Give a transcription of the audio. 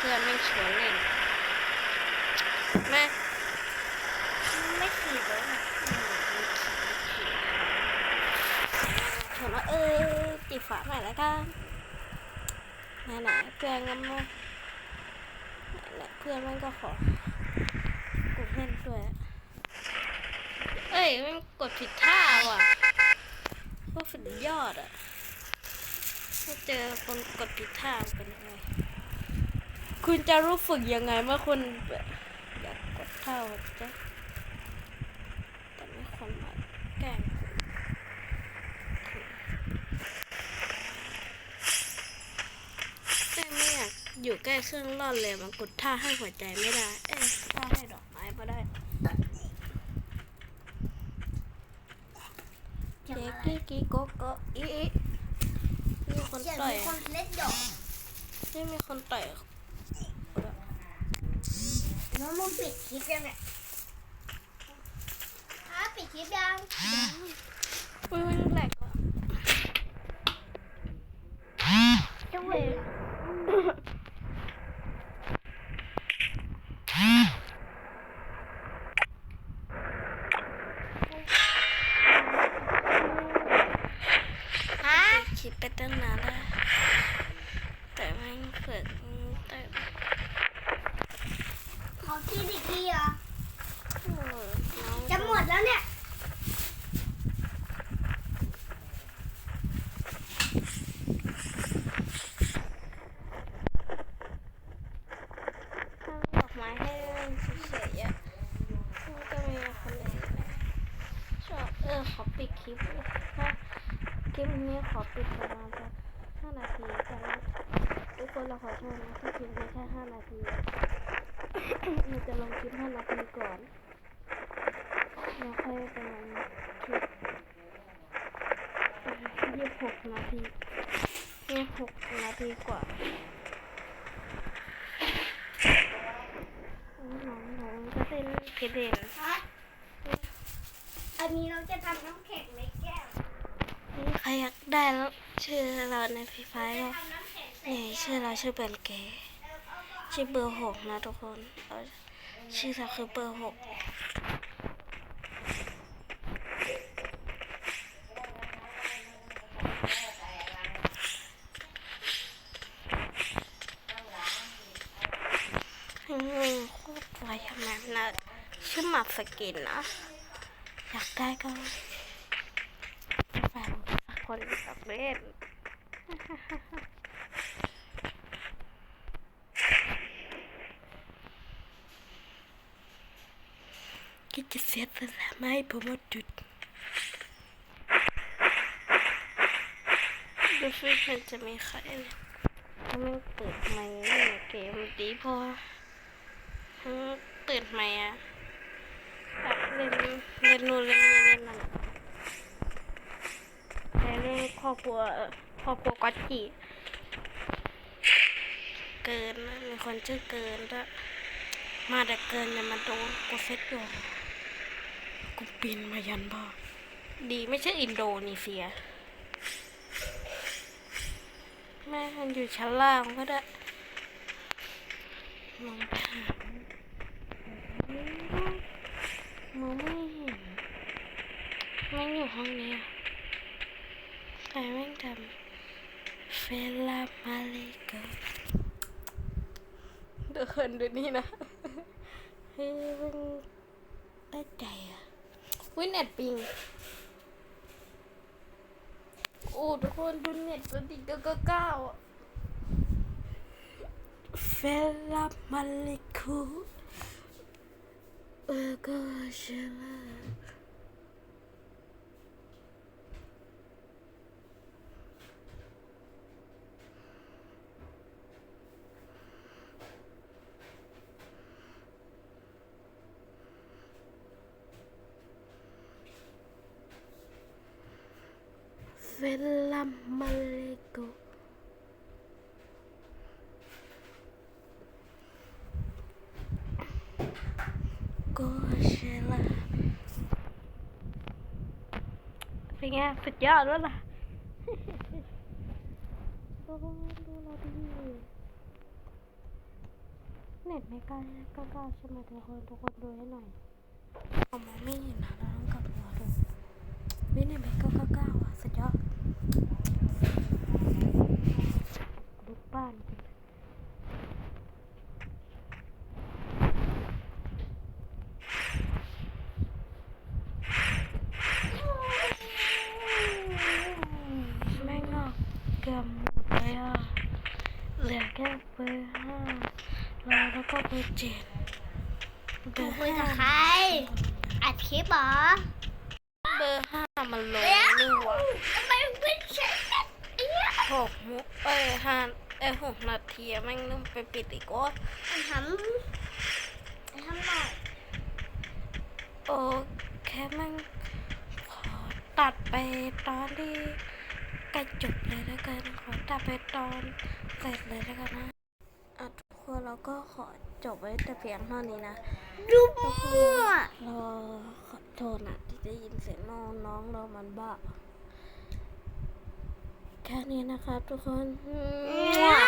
เพื่อนไม่ชวนเล่นแม่ไม่ขี่เลยนะถามว่าเออจีบฝาหน่อยแล้วกันไหนๆเพื่อนก็มาไหนๆเพื่อนมันก็ขอ กดเล่นด้วยเอ้ยมันกดผิดท่าว่ะว่าสุดยอดอะถ้าเจอคนกดผิดท่าเป็นยังไง คุณจะรู้ฝึกยังไงเมื่อคุณแบบอยากกดท่าแบบจะแต่ไม่คนมาแกล้งคุณแต่ไม่อยากอยู่ใกล้เครื่องร่อนเลยมันกดท่าให้หัวใจไม่ได้ เอ้ยท่าให้ดอกไม้ก็ได้เจ๊กี้กี้โกโกอีอีมีคนเสียงต่อยมีคนเล่นดอกนี่มีคนต่อย น้องมึงปิดคลิปยังเนี่ยฮะปิดคลิปยังอุ้ยแหลกว่ะจังเลยฮะคิดไปตั้งนานแล้วแต่ไม่เปิดแต่ ขอคิดอีกทีเหรอเออน้องจะหมดแล้วเนี่ยทำดอกไม้ให้เล่นเฉยๆอะมันก็มีคนเล่นนะชอบเออขอปิดคลิปถ้าคลิปนี้ขอปิดประมาณสักห้านาทีกันนะทุกคนเราขอโทษนะที่คลิปนี้แค่ห้านาที เราจะลงคลิปห้านาทีก่อนแล้วค่อยประมาณคลิปยี่สิบหกนาทียี่สิบหกนาทีกว่าน้องน้องก็เต้นกระเด็นฮะอันนี้เราจะทำน้ำแข็งในแก้วนี่ใครอยากได้แล้วชื่อเราในฟรีไฟก็ทำน้ำแข็งใส่นี่ชื่อเราชื่อเบลเก ชื่อเบอร์หกนะทุกคนชื่อเราคือเบอร์หกอืมโคตรไวทำไมนะชื่อหมับสกินนะ อยากได้ก็แฟนสักคนสักเล่น จะเสียสละไมาให้ผมว่าจุดดูฟิชมันจะมีใครเลยถ้ามันเปิดใหม่เนี่ยเกมดีพอทั้งเปิดใหม่อะแบบเล่นเล่นนู่นเล่นนี่เล่นนั่นแต่เล่นครอบครัวครอบครัวกัจจิเกินมีคนชื่อเกินด้วยมาแต่เกินอย่ามาโดนกูเซ็ตอยู่ กูปีนมายันบ้าดีไม่ใช่อินโดนีเซีย แม่มันอยู่ชั้นล่างก็ได้มองถามมองไม่เห็นแม่งอยู่ห้องนี้อะใครแม่งทำเฟลามาเลโกเดินดูนี่นะเฮ้ยมันได้ใจอะ วิเน็ตปิง โอ้ทุกคนดูเน็ตตัวติดเก้าเก้าเฟลามาเลคูเออก็ใชลา เฟลามาเลโกก็เชลาเป็นไงสุดยอดแล้วยล่ะโอ้โหดูเราดีเน็ตไม่กล้ก้าเก้าใช่ไหมทุกคนทุกคนดูให้หน่อยเอามองไม่เห็นนะเราต้องกลับหัวดูวิเน็ตไปเก้าก้าเก้าอะสุดยอด ลูกบ้านแม่งออกเกือบหมดเลยอะเหลือแค่เบอร์ห้าแล้วแล้วก็เบอร์เจ็ดเบถูอกร์คุยกับห้ใคร อัดคลิปเหรอ เบอร์ห้ามันลงนี่หว่า ทำไมไม่ใช่กันเนี่ย หกมุเอ้ยห้าเอ้ยหกนาทีอะแม่งนึงไปปิดอีกว่าทำทำหน่อยโอแค่แม่งขอตัดไปตอนที่ใกล้จบเลยแล้วกันขอตัดไปตอนเสร็จเลยแล้วกันนะอะทุกคนเราก็ขอจบไว้แต่เพียงเท่านี้นะดูมั่วเราขอโทษนะที่ได้ยินเสียงน้องน้องเรามันบ้า แค่นี้นะครับทุกคน